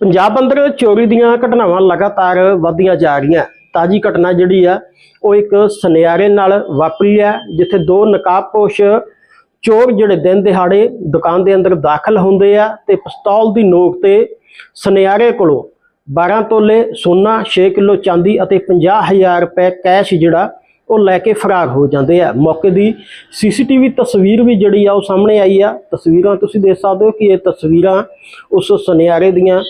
ਪੰਜਾਬ ਅੰਦਰ ਚੋਰੀ ਦੀਆਂ ਘਟਨਾਵਾਂ ਲਗਾਤਾਰ ਵਧਦੀਆਂ ਜਾ ਰਹੀਆਂ। ਤਾਜੀ ਘਟਨਾ ਜਿਹੜੀ ਆ, ਉਹ ਇੱਕ ਸੁਨਿਆਰੇ ਨਾਲ ਵਾਪਰੀ ਹੈ ਜਿੱਥੇ ਦੋ ਨਕਾਬਪੋਸ਼ ਚੋਰ ਜਿਹੜੇ ਦਿਨ ਦਿਹਾੜੇ ਦੁਕਾਨ ਦੇ ਅੰਦਰ ਦਾਖਲ ਹੁੰਦੇ ਆ ਤੇ ਪਿਸਤੌਲ ਦੀ ਨੋਕ ਤੇ ਸੁਨਿਆਰੇ ਕੋਲੋਂ 12 ਤੋਲੇ ਸੋਨਾ 6 ਕਿਲੋ ਚਾਂਦੀ ਅਤੇ 50000 ਰੁਪਏ ਕੈਸ਼ ਜਿਹੜਾ, ਉਹ ਲੈ ਕੇ ਫਰਾਰ ਹੋ ਜਾਂਦੇ ਆ। ਮੌਕੇ ਦੀ ਸੀਸੀਟੀਵੀ ਤਸਵੀਰ ਵੀ ਜਿਹੜੀ ਆ, ਉਹ ਸਾਹਮਣੇ ਆਈ ਆ। ਤਸਵੀਰਾਂ ਤੁਸੀਂ ਦੇਖ ਸਕਦੇ ਹੋ ਕਿ ਇਹ ਤਸਵੀਰਾਂ ਉਸ ਸੁਨਿਆਰੇ ਦੀਆਂ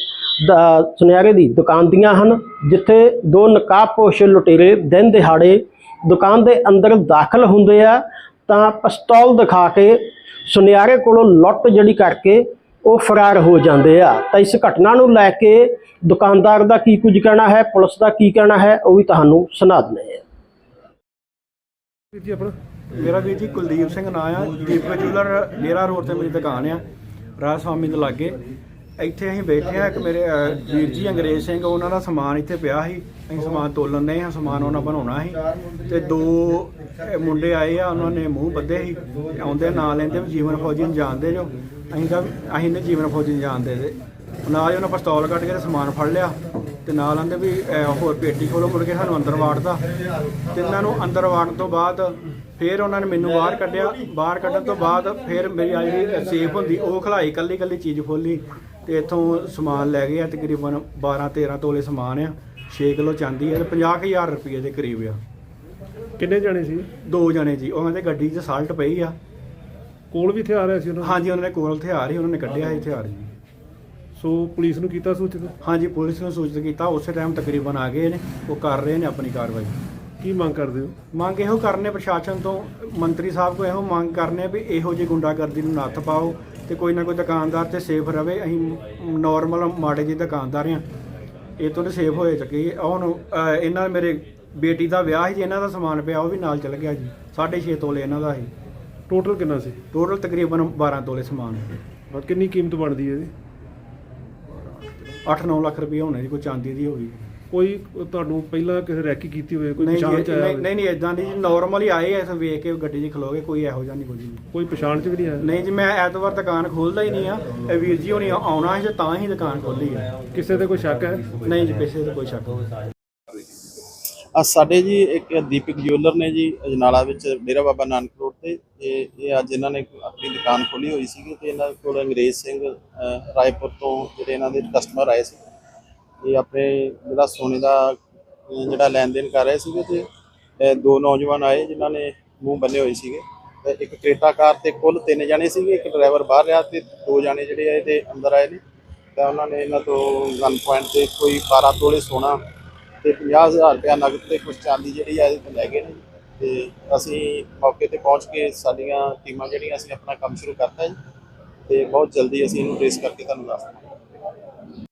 ਸੁਨਿਆਰੇ ਦੀ ਦੁਕਾਨ ਦੀਆਂ ਹਨ, ਜਿੱਥੇ ਦੋ ਨਕਾਬਪੋਸ਼ ਲੁਟੇਰੇ ਦਿਨ ਦਿਹਾੜੇ ਦੁਕਾਨ ਦੇ ਅੰਦਰ ਦਾਖਲ ਹੁੰਦੇ ਆ, ਤਾਂ ਪਿਸਤੌਲ ਦਿਖਾ ਕੇ ਸੁਨਿਆਰੇ ਕੋਲੋਂ ਲੁੱਟ ਜਿਹੜੀ ਕਰਕੇ ਉਹ ਫਰਾਰ ਹੋ ਜਾਂਦੇ ਆ। ਤਾਂ ਇਸ ਘਟਨਾ ਨੂੰ ਲੈ ਕੇ ਦੁਕਾਨਦਾਰ ਦਾ ਕੀ ਕੁਝ ਕਹਿਣਾ ਹੈ, ਪੁਲਿਸ ਦਾ ਕੀ ਕਹਿਣਾ ਹੈ, ਉਹ ਵੀ ਤੁਹਾਨੂੰ ਸੁਣਾ ਦਿੰਦੇ ਆ ਜੀ ਆਪਣਾ? ਮੇਰਾ ਵੀਰ ਜੀ ਕੁਲਦੀਪ ਸਿੰਘ ਨਾਂ ਆ। ਦੀਪਕ ਜੂਲਰ ਡੇਰਾ ਰੋਡ ਤੇ ਮੇਰੀ ਦੁਕਾਨ ਆ। ਰਾਜ ਸਵਾਮੀ ਦੇ ਲਾਗੇ। ਇੱਥੇ ਅਸੀਂ ਬੈਠੇ ਆ ਇੱਕ ਮੇਰੇ ਅਹ, ਵੀਰ ਜੀ ਅੰਗਰੇਜ਼ ਸਿੰਘ ਉਹਨਾਂ ਦਾ ਸਮਾਨ ਇੱਥੇ ਪਿਆ ਸੀ। ਅਸੀਂ ਸਮਾਨ ਤੋਲਣ ਦੇ ਆ ਸਮਾਨ ਉਹਨਾਂ ਬਣਾਉਣਾ ਸੀ। ਤੇ ਦੋ ਅਹ, ਮੁੰਡੇ ਆਏ ਆ ਉਹਨਾਂ ਨੇ ਮੂੰਹ ਬੱਧੇ ਸੀ। ਤੇ ਆਉਂਦੇ ਨਾਂ ਲੈਂਦੇ ਵੀ ਜੀਵਨ ਫੌਜੀ ਨੂੰ ਜਾਣਦੇ ਜੋ। ਅਸੀਂ ਤਾਂ ਅਸੀਂ ਨੇ ਜੀਵਨ ਫੌਜੀ ਨੂੰ ਜਾਣਦੇ ਤੇ ਨਾਲ ਹੀ ਉਹਨਾਂ ਪਿਸਤੌਲ ਕੱਢ ਕੇ ਤੇ ਸਮਾਨ ਫੜ ਲਿਆ। ਤੇ ਨਾਲ ਆਂਦੇ ਵੀ ਅਹ, ਹੋਰ ਪੇਟੀ ਖੋਲੋ ਮੁੜ ਕੇ ਸਾਨੂੰ ਅੰਦਰ ਵਾੜਦਾ ਤੇ ਇਹਨਾਂ ਨੂੰ ਅੰਦਰ ਵਾੜਨ ਤੋਂ ਬਾਅਦ ਫਿਰ ਉਹਨਾਂ ਨੇ ਮੈਨੂੰ ਬਾਹਰ ਕੱਢਿਆ। ਬਾਹਰ ਕੱਢਣ ਤੋਂ ਬਾਅਦ ਫਿਰ ਮੇਰੀ ਆ ਜਿਹੜੀ ਸੇਫ ਹੁੰਦੀ ਉਹ ਖਲਾਈ ਕੱਲੀ ਕੱਲੀ ਚੀਜ਼ ਖੋਲੀ। ਤੇ ਇੱਥੋਂ ਸਮਾਨ ਲੈ ਗਏ ਆ ਤਕਰੀਬਨ 12 13 ਤੋਲੇ ਸਮਾਨ ਆ 6 ਕਿਲੋ ਚਾਂਦੀ ਆ ਤੇ 50000 ਰੁਪਏ ਦੇ ਕਰੀਬ ਆ। ਕਿੰਨੇ ਜਾਣੇ ਸੀ? ਦੋ ਜਣੇ ਜੀ ਉਹਨਾਂ ਦੇ ਗੱਡੀ 'ਚ ਸਾਲਟ ਪਈ ਆ। ਕੋਲ ਵੀ ਹਥਿਆਰ ਆਇਆ ਸੀ ਉਹਨਾਂ ਦੇ? ਹਾਂਜੀ ਉਹਨਾਂ ਨੇ ਕੋਲ ਹਥਿਆਰ ਹੀ ਉਹਨਾਂ ਨੇ ਕੱਢਿਆ ਸੀ ਹਥਿਆਰ ਜੀ। ਸੋ ਪੁਲਿਸ ਨੂੰ ਕੀਤਾ ਸੂਚਿਤ? ਹਾਂਜੀ ਪੁਲਿਸ ਨੂੰ ਸੂਚਿਤ ਕੀਤਾ ਉਸੇ ਟਾਈਮ ਤਕਰੀਬਨ ਆ ਗਏ ਨੇ ਉਹ ਕਰ ਰਹੇ ਨੇ ਆਪਣੀ ਕਾਰਵਾਈ। ਕੀ ਮੰਗ ਕਰਦੇ ਹੋ? ਮੰਗ ਇਹੋ ਕਰਨੇ ਪ੍ਰਸ਼ਾਸਨ ਤੋਂ ਮੰਤਰੀ ਸਾਹਿਬ ਕੋ ਇਹੋ ਮੰਗ ਕਰਨੇ ਵੀ ਇਹੋ ਜਿਹੀ ਗੁੰਡਾਗਰਦੀ ਨੂੰ ਨੱਥ ਪਾਓ ਤੇ ਕੋਈ ਨਾ ਕੋਈ ਦੁਕਾਨਦਾਰ ਤੇ ਸੇਫ ਰਵੇ। ਅਸੀਂ ਨਾਰਮਲ ਮਾੜੇ ਜਿਹੇ ਦੁਕਾਨਦਾਰ ਆ ਇਹ ਤੋਂ ਸੇਫ ਹੋਏ ਚੱਕੇ ਹੁਣ ਇਹਨਾਂ ਮੇਰੇ ਬੇਟੀ ਦਾ ਵਿਆਹ ਸੀ ਜੀ ਇਹਨਾਂ ਦਾ ਸਮਾਨ ਪਿਆ ਉਹ ਵੀ ਨਾਲ ਚਲ ਗਿਆ ਜੀ। 6.5 ਤੋਲੇ ਇਹਨਾਂ ਦਾ ਸੀ। ਟੋਟਲ ਕਿੰਨਾ ਸੀ? ਟੋਟਲ ਤਕਰੀਬਨ 12 ਤੋਲੇ ਸਮਾਨ। ਔਰ ਕਿੰਨੀ ਕੀਮਤ ਬਣਦੀ ਹੈ ਇਹਦੀ 8-9 ਲੱਖ ਰੁਪਏ ਹੋਣੇ ਜੀ ਕੋਈ ਚਾਂਦੀ ਦੀ ਹੋਈ ਕੋਈ ਤੁਹਾਨੂੰ ਪਹਿਲਾਂ ਕਿਸੇ ਰੈਕੀ ਕੀਤੀ ਹੋਵੇ ਕੋਈ ਨਹੀਂ ਪਛਾਣ ਚ ਆਇਆ ਨਹੀਂ? ਨਹੀਂ ਨਹੀਂ ਇਦਾਂ ਦੀ ਨਾਰਮਲ ਹੀ ਆਏ ਐ ਵੇਖ ਕੇ ਗੱਡੀ 'ਚ ਖਲੋਗੇ ਕੋਈ ਇਹੋ ਜਿਹਾ ਨਹੀਂ ਕੁਝ ਵੀ। ਕੋਈ ਪਛਾਣ ਚ ਵੀ ਨਹੀਂ ਆਇਆ? ਨਹੀਂ ਜੀ ਮੈਂ ਐਤਵਾਰ ਦੁਕਾਨ ਖੋਲਦਾ ਹੀ ਨਹੀਂ ਆ। ਇਹ ਵੀਰ ਜੀ ਹੋਣੀ ਆਉਣਾ ਸੀ ਤੇ ਹੀ ਦੁਕਾਨ ਖੋਲੀ ਆ। ਕਿਸੇ ਤੇ ਕੋਈ ਸ਼ੱਕ ਹੈ? ਨਹੀਂ ਜੀ ਪੈਸੇ ਤੇ ਕੋਈ ਸ਼ੱਕ ਨਹੀਂ। ਆ ਸਾਡੇ ਜੀ ਇੱਕ ਦੀਪਕ ਜਿਊਲਰ ਨੇ ਜੀ ਅਜਨਾਲਾ ਵਿੱਚ ਡੇਰਾ ਬਾਬਾ ਨਾਨਕ ਰੋਡ ਤੇ ਇਹ ਇਹ ਅੱਜ ਇਹਨਾਂ ਨੇ ਆਪਣੀ ਦੁਕਾਨ ਖੋਲੀ ਹੋਈ ਸੀਗੀ ਤੇ ਇਹਨਾਂ ਕੋਲ ਅੰਗਰੇਜ਼ ਸਿੰਘ ਰਾਏਪੁਰ ਤੋਂ ਜਿਹੜੇ ਇਹਨਾਂ ਦੇ ਕਸਟਮਰ ਆਏ ਸੀ। ਇਹ ਆਪਣੇ ਜਿਹੜਾ ਸੋਨੇ ਦਾ ਜਿਹੜਾ ਲੈਣ ਦੇਣ ਕਰ ਰਹੇ ਸੀਗੇ ਤੇ ਦੋ ਨੌਜਵਾਨ ਆਏ ਜਿਨ੍ਹਾਂ ਨੇ ਮੂੰਹ ਬੰਨੇ ਹੋਏ ਸੀਗੇ। ਤੇ ਇੱਕ ਕ੍ਰੇਟਾ ਕਾਰ ਤੇ ਕੁੱਲ ਤਿੰਨ ਜਣੇ ਸੀਗੇ, ਇੱਕ ਡਰਾਈਵਰ ਬਾਹਰ ਰਿਹਾ ਤੇ ਦੋ ਜਣੇ ਜਿਹੜੇ ਆ ਇਹਦੇ ਅੰਦਰ ਆਏ ਨੇ। ਤਾਂ ਉਹਨਾਂ ਨੇ ਇਹਨਾਂ ਤੋਂ ਗਨ ਪੁਆਇੰਟ ਤੇ ਕੋਈ 12 ਤੋਲੇ ਸੋਨਾ ਤੇ 50000 ਰੁਪਇਆ ਨਗਦ ਤੇ ਕੁਝ ਚਾਂਦੀ ਜਿਹੜੀ ਆ ਇਹਦੇ ਲੈ ਗਏ ਨੇ। ਤੇ ਅਸੀਂ ਮੌਕੇ ਤੇ ਪਹੁੰਚ ਕੇ ਸਾਡੀਆਂ ਟੀਮਾਂ ਜਿਹੜੀਆਂ, ਅਸੀਂ ਆਪਣਾ ਕੰਮ ਸ਼ੁਰੂ ਕਰਤਾ ਜੀ। ਤੇ ਬਹੁਤ ਜਲਦੀ ਅਸੀਂ ਇਹਨੂੰ ਟ੍ਰੇਸ ਕਰਕੇ ਤੁਹਾਨੂੰ ਦੱਸ ਦਾਂਗੇ।